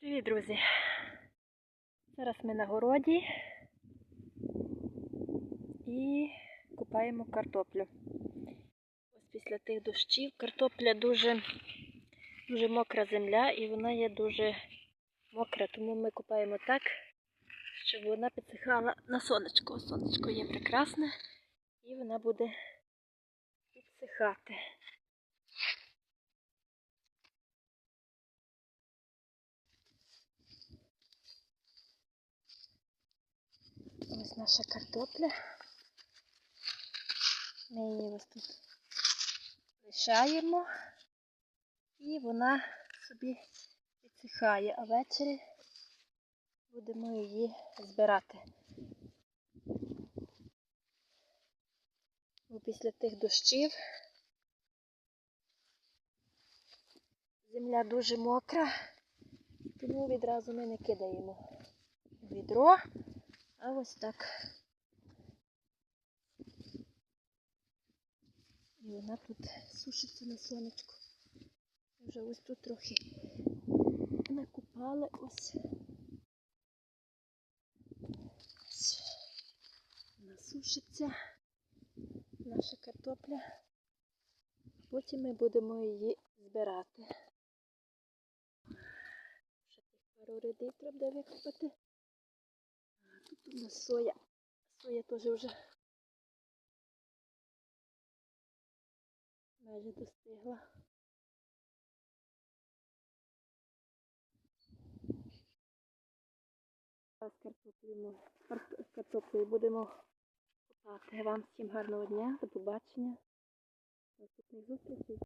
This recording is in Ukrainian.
Привіт, друзі! Зараз ми на городі і купаємо картоплю. Ось після тих дощів картопля дуже, дуже мокра земля і вона є дуже мокра, тому ми купаємо так, щоб вона підсихала на сонечко. Сонечко є прекрасне і вона буде підсихати. Ось наша картопля. Ми її ось тут лишаємо і вона собі підсихає, а ввечері будемо її збирати. Бо після тих дощів земля дуже мокра, тому відразу ми не кидаємо відро. А ось так. І вона тут сушиться на сонечку. Вже ось тут трохи накупали ось. Ось. Вона сушиться, наша картопля. Потім ми будемо її збирати. Ще тих пару рядів треба викопати. Соя. Соя теж вже майже достигла. Зараз картоплю, картоплею будемо купати. Вам всім гарного дня, до побачення. Наступних зустрічей.